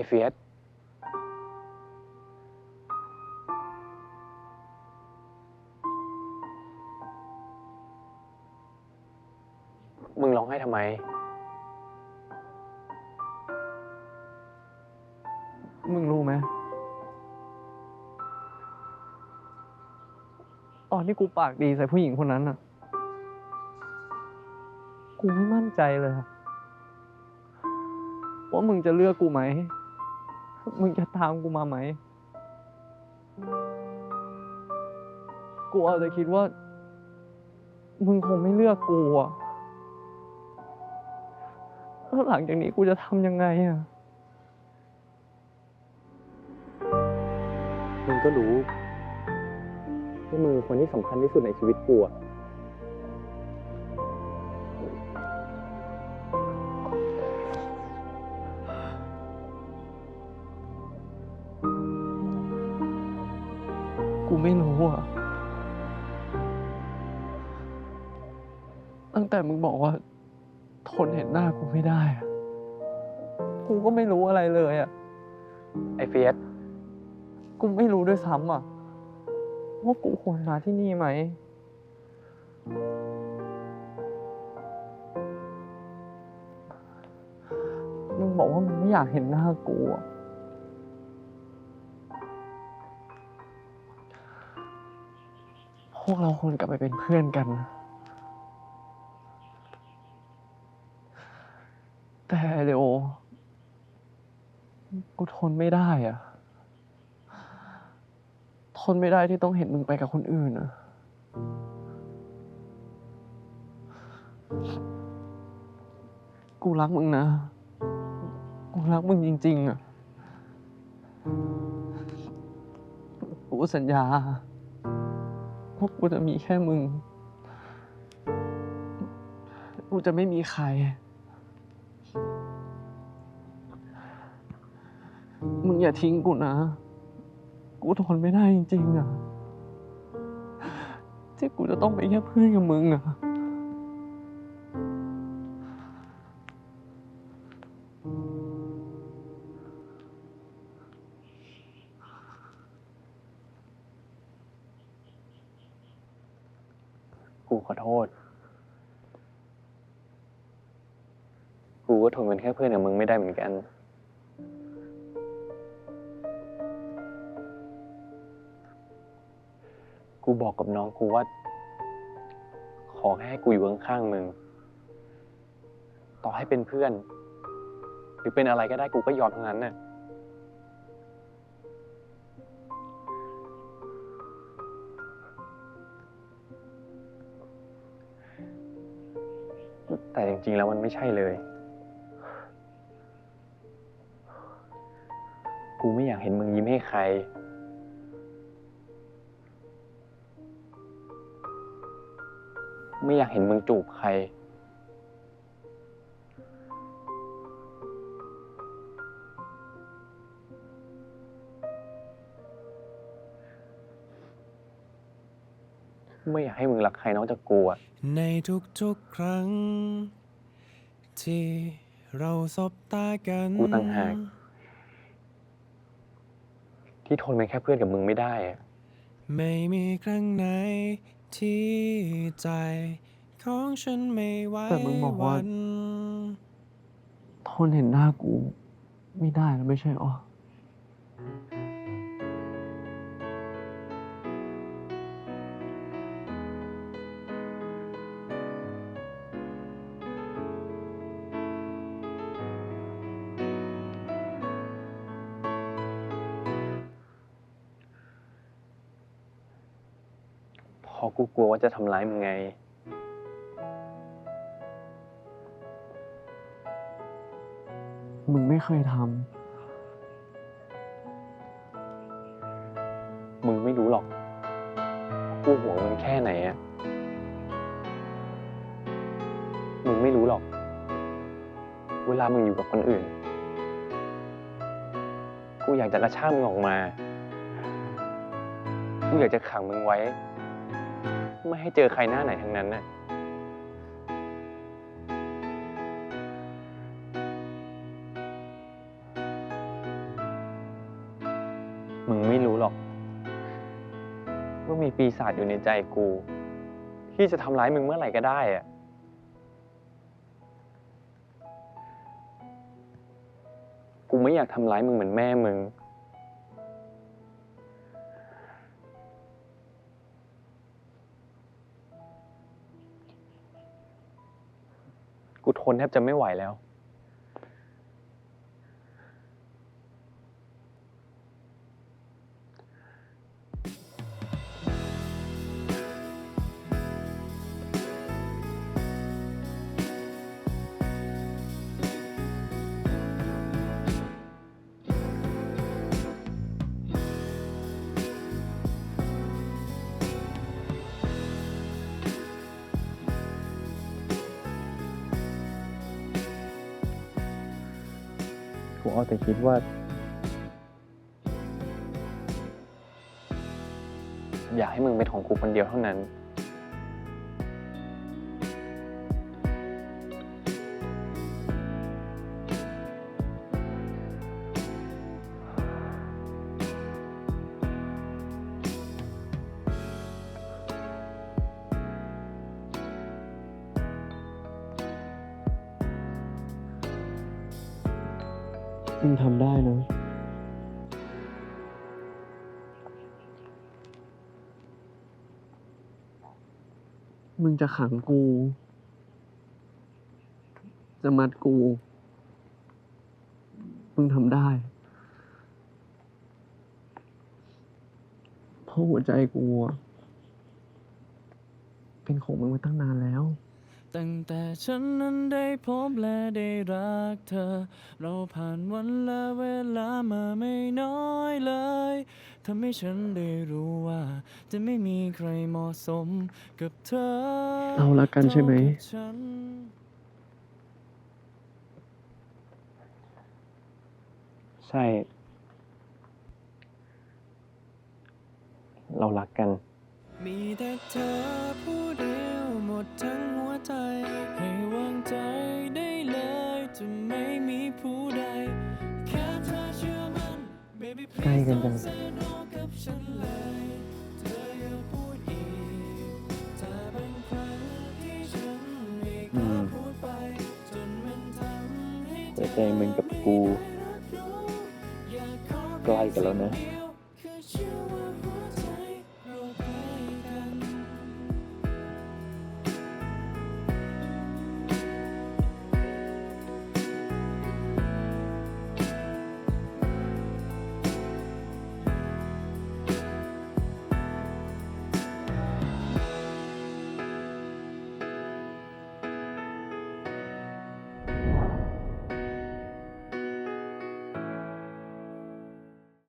อ้เฟียสมึงร้องไห้ทำไม มึงรู้ไหมตอนที่กูปากดีใส่ผู้หญิงคนนั้นอะกูไม่มั่นใจเลยอะว่ามึงจะเลือกกูไหม มึงจะตามกูมาไหม กูเอาแต่คิดว่า มึงคงไม่เลือกกูอะแล้วหลังจากนี้กูจะทำยังไงอะมึงก็รู้ว่ามึงคือคนที่สำคัญที่สุดในชีวิตกูอะ กูไม่รู้อะ ตั้งแต่มึงบอกว่า ทนเห็นหน้ากูไม่ได้อะกูก็ไม่รู้อะไรเลยอะ ไอ้เฟียสกูไม่รู้ด้วยซ้ำอะ ว่ากูควรมาที่นี่ไหม มึงบอกว่ามึงไม่อยากเห็นหน้ากูอะ วกเราควรกลับไปเป็นเพื่อนกัน แต่เดี๋ยวกูทนไม่ได้อะทนไม่ได้ที่ต้องเห็นมึงไปกับคนอื่นอะกูรักมึงนะ กูรักมึงจริง ๆอะกูสัญญา ว่ากูจะมีแค่มึง กูจะไม่มีใคร มึงอย่าทิ้งกูนะ กูทนไม่ได้จริงๆอะที่กูจะต้องไปแค่เพื่อนกับมึงอะ กูขอโทษ กูก็ทนเป็นแค่เพื่อนกับมึงไม่ได้เหมือนกัน กูบอกกับน้องกูว่า ขอแค่ให้กูอยู่ข้างๆมึง ต่อให้เป็นเพื่อน หรือเป็นอะไรก็ได้กูก็ยอมทั้งนั้นน่ะ แต่จริง ๆ แล้วมันไม่ใช่เลย กูไม่อยากเห็นมึงยิ้มให้ใคร ไม่อยากเห็นมึงจูบใคร ไม่อยากให้มึงรักใครนอกจากกูอะในทุกๆครั้ง ที่เราสบตากัน กูต่างหากที่ทนเป็นแค่เพื่อนกับมึงไม่ได้อะไม่มีครั้งไหนที่ใจของฉันไม่ไหวแต่มึงบอกว่าวันทนเห็นหน้ากู ไม่ได้แล้วไม่ใช่อ๋อ เพอกูกลัวว่าจะทำร้ายมึงไง มึงไม่เคยทมึงไม่รู้หรอก กูห่วงมึงแค่ไหนอะมึงไม่รู้หรอก เวลามึงอยู่กับคนอื่น กูอยากจะกระชากมึงออกมา กูอยากจะขังมึงไว้ ไม่ให้เจอใครหน้าไหนทั้งนั้นน่ะ มึงไม่รู้หรอก ว่ามีปีศาจอยู่ในใจกู ที่จะทำร้ายมึงเมื่อไหร่ก็ได้อะกูไม่อยากทำร้ายมึงเหมือนแม่มึง ทนแทบจะไม่ไหวแล้ว กูเอาแต่คิดว่า อยากให้มึงเป็นของกูคนเดียวเท่านั้น มึงทำได้นะ มึงจะขังกู จะมัดกู มึงทำได้ เพราะหัวใจกูอะเป็นของมึงมาตั้งนานแล้ว ตั้งแต่ฉันนั้นได้พบและได้รักเธอ เราผ่านวันและเวลามาไม่น้อยเลยทำให้ฉันได้รู้ว่า จะไม่มีใครเหมาะสมกับเธอเรารักกันใช่ไหมเท่ากับฉันใช่ เรารักกัน มีแต่เธอผู้เดียวหมดทั้งหัวใจ ให้วางใจได้เลยจะไม่มีผู้ใด แค่เธอเชื่อมัน baby ใกล้กันจัง please don't say no กับฉันเลยเธออย่าพูดอีกถ้าบางครั้งที่ฉันไม่กล้าพูดไป จนมันทำให้เธหัวอใจมึงกับกูอยากขอใกล้กันแล้วนะเพียง